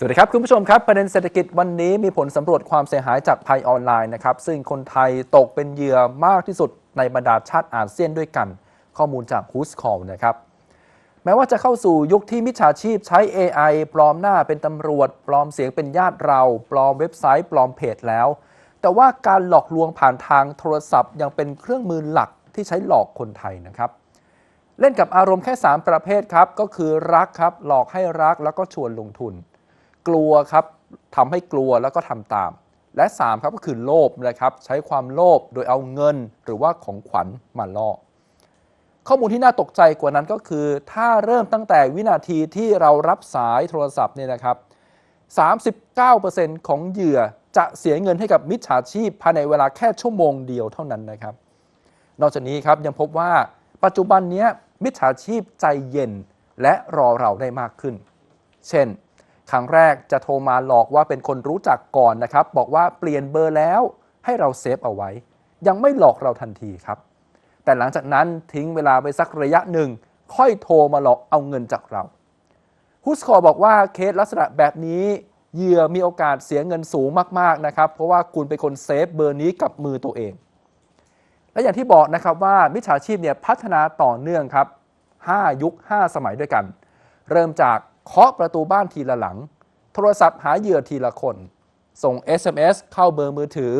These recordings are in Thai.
สวัสดีครับคุณผู้ชมครับประเด็นเศรษฐกิจวันนี้มีผลสำรวจความเสียหายจากภัยออนไลน์นะครับซึ่งคนไทยตกเป็นเหยื่อมากที่สุดในบรรดาชาติอาเซียนด้วยกัน ข้อมูลจาก h o o s Call นะครับแม้ว่าจะเข้าสู่ยุคที่มิจฉาชีพใช้ AI ปลอมหน้าเป็นตำรวจ ปลอมเสียงเป็นญาติเรา ปลอมเว็บไซต์ ปลอมเพจแล้ว แต่ว่าการหลอกลวงผ่านทางโทรศัพท์ ยังเป็นเครื่องมือหลักที่ใช้หลอกคนไทยนะครับเล่นกับอารมณ์แค่ 3 ประเภทครับก็คือรักครับหลอกให้รักแล้วก็ชวนลงทุน กลัวครับทำให้กลัวแล้วก็ทำตาม และ 3 ครับก็คือโลภนะครับใช้ความโลภโดยเอาเงินหรือว่าของขวัญมาล่อข้อมูลที่น่าตกใจกว่านั้นก็คือ ถ้าเริ่มตั้งแต่วินาทีที่เรารับสายโทรศัพท์เนี่ยนะครับ 39%ของเหยื่อจะเสียเงินให้กับมิจฉาชีพภายในเวลาแค่ชั่วโมงเดียวเท่านั้นนะครับ นอกจากนี้ครับยังพบว่าปัจจุบันนี้มิจฉาชีพใจเย็นและรอเราได้มากขึ้น เช่น ครั้งแรกจะโทรมาหลอกว่าเป็นคนรู้จักก่อนนะครับ บอกว่าเปลี่ยนเบอร์แล้วให้เราเซฟเอาไว้ ยังไม่หลอกเราทันทีครับ แต่หลังจากนั้นทิ้งเวลาไปสักระยะหนึ่ง ค่อยโทรมาหลอกเอาเงินจากเราฮุสคอบอกว่าเคสลักษณะแบบนี้เหยื่อมีโอกาสเสียเงินสูงมากๆนะครับ เพราะว่าคุณเป็นคนเซฟเบอร์นี้กับมือตัวเอง และอย่างที่บอกนะครับว่ามิจฉาชีพเนี่ยพัฒนาต่อเนื่องครับ 5 ยุค 5 สมัยด้วยกัน เริ่มจาก เคาะประตูบ้านทีละหลัง โทรศัพท์หาเหยื่อทีละคน ส่ง SMS เข้าเบอร์มือถือ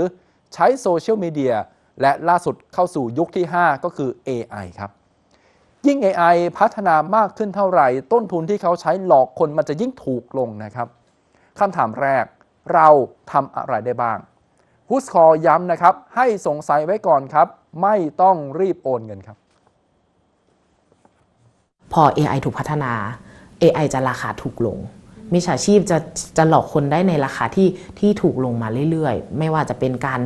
ใช้โซเชียลมีเดียและล่าสุดเข้าสู่ยุคที่ 5 ก็คือ AI ครับ ยิ่ง AI พัฒนามากขึ้นเท่าไหร่ ต้นทุนที่เขาใช้หลอกคนมันจะยิ่งถูกลงนะครับคำถามแรกเราทำอะไรได้บ้างฮุสคอย้ำนะครับ ให้สงสัยไว้ก่อนครับ ไม่ต้องรีบโอนเงินครับ พอ AI ถูกพัฒนา AI จะราคาถูกลง มิจฉาชีพจะจะหลอกคนได้ในราคาที่ที่ถูกลงมาเรื่อยๆ ไม่ว่าจะเป็นการ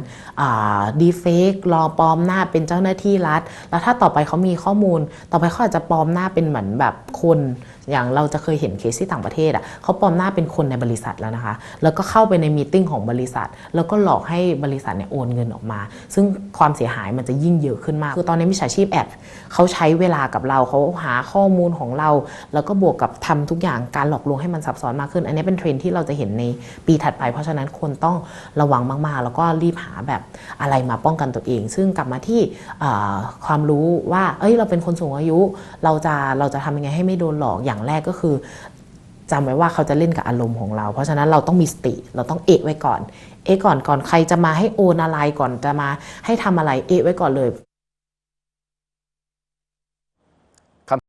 ดีเฟกรอปลอมหน้าเป็นเจ้าหน้าที่รัฐ แล้วถ้าต่อไปเขามีข้อมูล ต่อไปเขาอาจจะปลอมหน้าเป็นเหมือนแบบคนอย่างเราจะเคยเห็นเคสที่ต่างประเทศอะเขาปลอมหน้าเป็นคนในบริษัทแล้วนะคะ แล้วก็เข้าไปในมีติ้งของบริษัท แล้วก็หลอกให้บริษัทเนี่ยโอนเงินออกมา ซึ่งความเสียหายมันจะยิ่งเยอะขึ้นมาก คือตอนนี้มิจฉาชีพแอบเขาใช้เวลากับเราเขาหาข้อมูลของเรา แล้วก็บวกกับทำทุกอย่างการหลอกลวงให้มันซับซ้อนมากขึ้น อันนี้เป็นเทรนที่เราจะเห็นในปีถัดไป เพราะฉะนั้นคนต้องระวังมากๆ แล้วก็รีบหาแบบอะไรมาป้องกันตัวเอง ซึ่งกลับมาที่ความรู้ว่าเอ้ยเราเป็นคนสูงอายุ เราจะเราจะทำยังไงให้ไม่โดนหลอกอย่างแรกก็คือจำไว้ว่าเขาจะเล่นกับอารมณ์ของเรา เพราะฉะนั้นเราต้องมีสติ เราต้องเอะไว้ก่อน เอะก่อนก่อนใครจะมาให้โอนอะไรก่อนจะมาให้ทำอะไร เอะไว้ก่อนเลย